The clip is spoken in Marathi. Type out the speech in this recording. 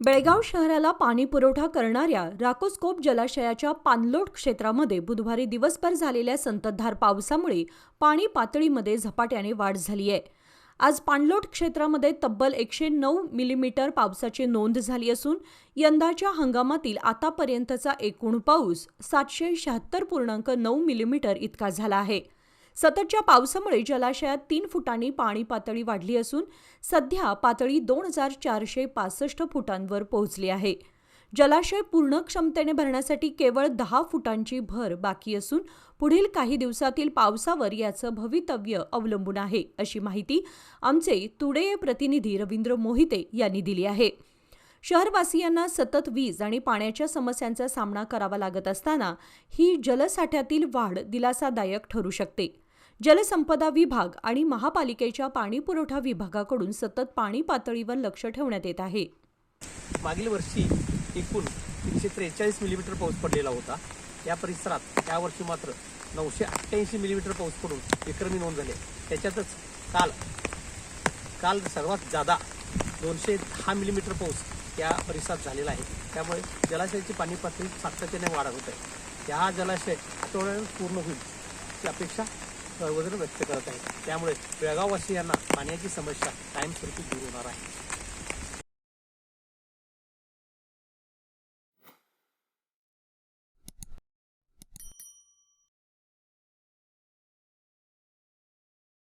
बेळगाव शहराला पाणी पुरवठा करणाऱ्या राकोस्कोप जलाशयाच्या पाणलोट क्षेत्रामध्ये बुधवारी दिवसभर झालेल्या संततधार पावसामुळे पाणी पातळीमध्ये झपाट्याने वाढ झाली आहे. आज पाणलोट क्षेत्रामध्ये तब्बल एकशे नऊ मिलीमीटर पावसाची नोंद झाली असून यंदाच्या हंगामातील आतापर्यंतचा एकूण पाऊस सातशे शहात्तर पूर्णांक नऊ मिलीमीटर इतका झाला आहे. सततच्या पावसामुळे जलाशयात तीन फुटांनी पाणी पातळी वाढली असून सध्या पातळी दोन हजार चारशे पासष्ट फुटांवर पोहोचली आहे. जलाशय पूर्ण क्षमतेने भरण्यासाठी केवळ दहा फुटांची भर बाकी असून पुढील काही दिवसातील पावसावर याचं भवितव्य अवलंबून आहे अशी माहिती आमचे तुडेय प्रतिनिधी रवींद्र मोहिते यांनी दिली आहे. शहरवासियांना सतत वीज आणि पाण्याच्या समस्यांचा सामना करावा लागत असताना ही जलसाठ्यातील वाढ दिलासादायक ठरू शकते. जलसंपदा विभाग आणि महापालिकेच्या पाणीपुरवठा विभागाकडून सतत पाणी पातळीवर लक्ष ठेवण्यात येत आहे. मागील वर्षी एकूण तीनशे त्रेचाळीस मिलीमीटर पाऊस पडलेला होता. या परिसरात यावर्षी मात्र नऊशे अठ्ठ्याऐंशी मिलीमीटर पाऊस पडून विक्रमी नोंद झाले. त्याच्यातच काल काल सर्वात जादा दोनशे दहा मिलीमीटर पाऊस या परिसरात झालेला आहे. त्यामुळे जलाशयाची पाणी पातळी सातत्याने वाढत होत आहे. या जलाशय आठवड्यात पूर्ण होईल ही अपेक्षा सर्वजण व्यक्त करत आहेत. त्यामुळे बेळगाववासियांना पाण्याची समस्या कायमस्वरूपी दूर होणार आहे.